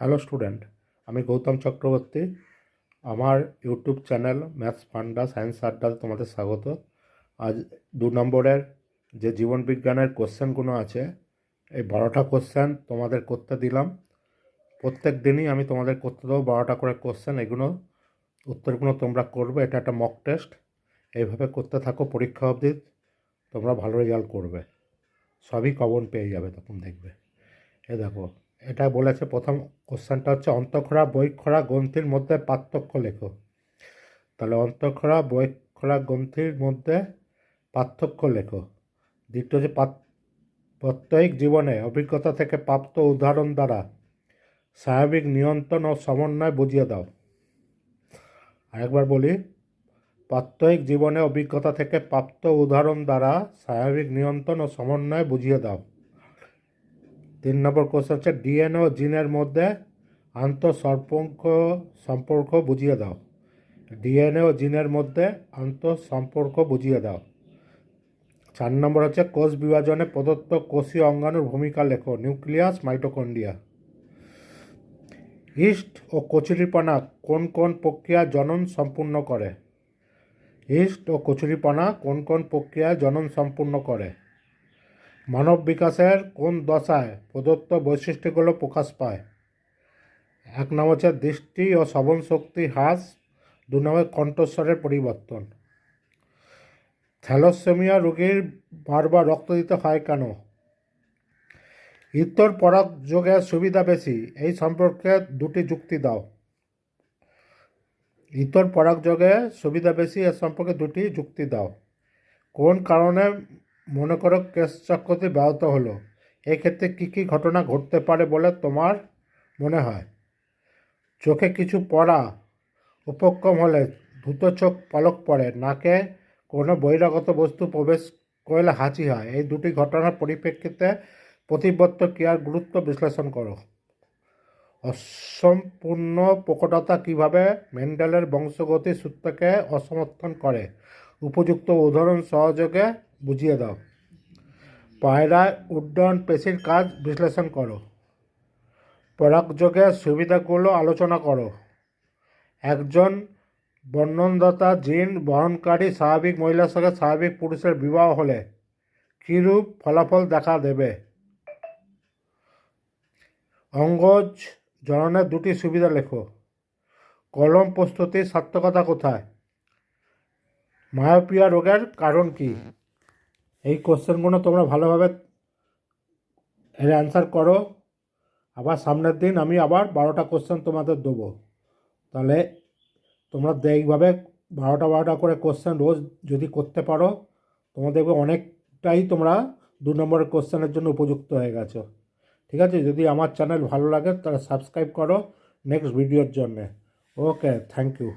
Hello student আমি গৌতম চক্রবর্তী। আমার YouTube channel maths funda science আড্ডাতে তোমাদের স্বাগত। আজ দু নম্বরের যে জীবনবিজ্ঞানের কোশ্চেনগুলো আছে, এই বারোটা কোশ্চেন তোমাদের করতে দিলাম। প্রত্যেক দিনই আমি তোমাদের করতে দেবো বারোটা করে কোশ্চেন এগুলো উত্তরগুলো তোমরা করবে, এটা একটা মক টেস্ট এইভাবে করতে থাকো, পরীক্ষা অবধি তোমরা ভালো রেজাল্ট করবে। সবই কমন পেয়ে যাবে তখন দেখবে। এ দেখো এটা বলেছে প্রথম কোশ্চেনটা হচ্ছে, অন্তঃক্ষরা বৈক্ষরা গ্রন্থির মধ্যে পার্থক্য লেখো। তাহলে অন্তঃক্ষরা বৈক্ষরা গ্রন্থির মধ্যে পার্থক্য লেখো। দ্বিতীয় যে প্রত্যয়িক জীবনে অভিজ্ঞতা থেকে প্রাপ্ত উদাহরণ দ্বারা স্বাভাবিক নিয়ন্ত্রণ ও সমন্বয় বুঝিয়ে দাও। আরেকবার বলি প্রাত্যহিক জীবনে অভিজ্ঞতা থেকে প্রাপ্ত উদাহরণ দ্বারা স্বাভাবিক নিয়ন্ত্রণ ও সমন্বয় বুঝিয়ে দাও। তিন নম্বর কোশ্চেন হচ্ছে ডিএনএ ও জিনের মধ্যে আন্তঃসম্পর্ক, সম্পর্ক বুঝিয়ে দাও। ডিএনএ ও জিনের মধ্যে আন্তঃসম্পর্ক বুঝিয়ে দাও। চার নম্বর হচ্ছে, কোষ বিভাজনে প্রদত্ত কোষীয় অঙ্গাণুর ভূমিকা লেখো, নিউক্লিয়াস মাইটোকন্ডিয়া ইস্ট ও কচুরিপানা কোন কোন প্রক্রিয়া জনন সম্পূর্ণ করে? ইস্ট ও কচুরিপানা কোন কোন প্রক্রিয়া জনন সম্পূর্ণ করে? মানব বিকাশের কোন দশায় প্রদত্ত বৈশিষ্ট্যগুলো প্রকাশ পায়? এক নাম হচ্ছে দৃষ্টি ও শ্রবণ শক্তি হ্রাস, দু নম্বর কণ্ঠস্বরের পরিবর্তন। থ্যালোসেমিয়া রোগীর বারবার রক্ত দিতে হয় কেন? ইতর পরাগ যোগের সুবিধা বেশি, এই সম্পর্কে দুটি যুক্তি দাও। ইতর পরাগ যোগে সুবিধা বেশি, এ সম্পর্কে দুটি যুক্তি দাও। কোন কারণে মনে করো কেশ চক্রটি ব্যাহত হলো। এক্ষেত্রে কী কী ঘটনা ঘটতে পারে বলে তোমার মনে হয়? চোখে কিছু পড়া উপক্রম হলে দ্রুত চোখ পলক পড়ে, নাকে কোনো বহিরাগত বস্তু প্রবেশ করলে হাঁচি হয়। এই দুটি ঘটনার পরিপ্রেক্ষিতে প্রতিবদ্ধ ক্রিয়ার গুরুত্ব বিশ্লেষণ করো। অসম্পূর্ণ প্রকটতা কীভাবে মেন্ডেলের বংশগতি সূত্রকে অসমর্থন করে? উপযুক্ত উদাহরণ সহযোগে বুঝিয়ে দাও। পায়রায় উড্ডয়ন পেশির কাজ বিশ্লেষণ করো। পরাগযোগের সুবিধাগুলো আলোচনা করো। একজন বর্ণনদাতা জিন বহনকারী স্বাভাবিক মহিলার সঙ্গে স্বাভাবিক পুরুষের বিবাহ হলে কীরূপ ফলাফল দেখা দেবে? অঙ্গজ জননের দুটি সুবিধা লেখো। কলম প্রস্তুতির সার্থকতা কোথায়? মায়োপিয়া রোগের কারণ কি? এই কোশ্চেনগুলো তোমরা ভালোভাবে এর অ্যান্সার করো। আবার সামনের দিন আমি আবার বারোটা কোশ্চেন তোমাদের দেবো। তাহলে তোমরা এইভাবে বারোটা বারোটা করে কোশ্চেন রোজ যদি করতে পারো, তোমরা দেখবে অনেকটাই তোমরা দু নম্বরের কোশ্চেনের জন্য উপযুক্ত হয়ে গেছো। ঠিক আছে? যদি আমার চ্যানেল ভালো লাগে তাহলে সাবস্ক্রাইব করো নেক্সট ভিডিওর জন্যে। Okay thank you